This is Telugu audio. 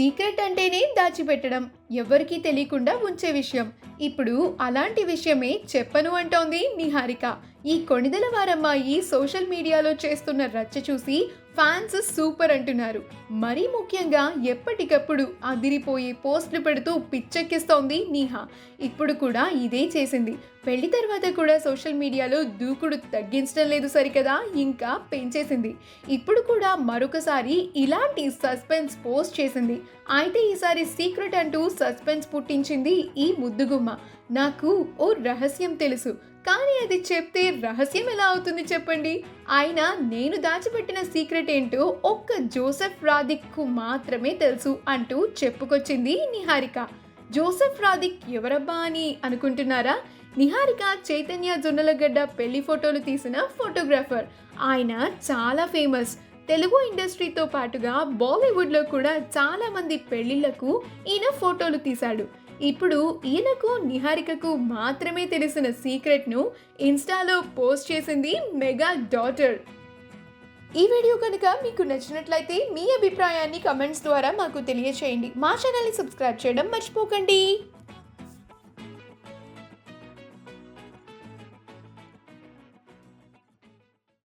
సీక్రెట్ అంటేనే దాచిపెట్టడం. ఎవరికీ తెలియకుండా ఉంచే విషయం. ఇప్పుడు అలాంటి విషయమే చెప్పను అంటోంది నిహారిక. ఈ కొణిదల వారమ్మాయి సోషల్ మీడియాలో చేస్తున్న రచ్చ చూసి ఫ్యాన్స్ సూపర్ అంటున్నారు. మరీ ముఖ్యంగా ఎప్పటికప్పుడు అదిరిపోయే పోస్టులు పెడుతూ పిచ్చెక్కిస్తోంది నీహా. ఇప్పుడు కూడా ఇదే చేసింది. పెళ్ళి తర్వాత కూడా సోషల్ మీడియాలో దూకుడు తగ్గించడం లేదు సరికదా? ఇంకా పెంచేసింది. ఇప్పుడు కూడా మరొకసారి ఇలాంటి సస్పెన్స్ పోస్ట్ చేసింది. అయితే ఈసారి సీక్రెట్ అంటూ సస్పెన్స్ పుట్టించింది ఈ ముద్దుగుమ్మ. నాకు ఓ రహస్యం తెలుసు. కానీ అది చెప్తే రహస్యం ఎలా అవుతుంది చెప్పండి? ఆయన నేను దాచిపెట్టిన సీక్రెట్ ఏంటో ఒక్క జోసెఫ్ రాధిక్కు మాత్రమే తెలుసు అంటూ చెప్పుకొచ్చింది నిహారిక. జోసెఫ్ రాదిక్ ఎవరబ్బా అని అనుకుంటున్నారా? నిహారిక చైతన్య జొన్నలగడ్డ పెళ్ళి ఫోటోలు తీసిన ఫోటోగ్రాఫర్ ఆయన చాలా ఫేమస్ తెలుగు ఇండస్ట్రీతో పాటుగా బాలీవుడ్లో కూడా చాలామంది పెళ్ళిళ్ళకు ఈయన ఫోటోలు తీశాడు. ఇప్పుడు ఈయనకు నిహారికకు మాత్రమే తెలిసిన సీక్రెట్ను ఇన్స్టాలో పోస్ట్ చేసింది మెగా డాటర్. ఈ వీడియో కనుక మీకు నచ్చినట్లయితే మీ అభిప్రాయాన్ని కమెంట్స్ ద్వారా మాకు తెలియచేయండి. మా ఛానల్ని సబ్స్క్రైబ్ చేయడం మర్చిపోకండి.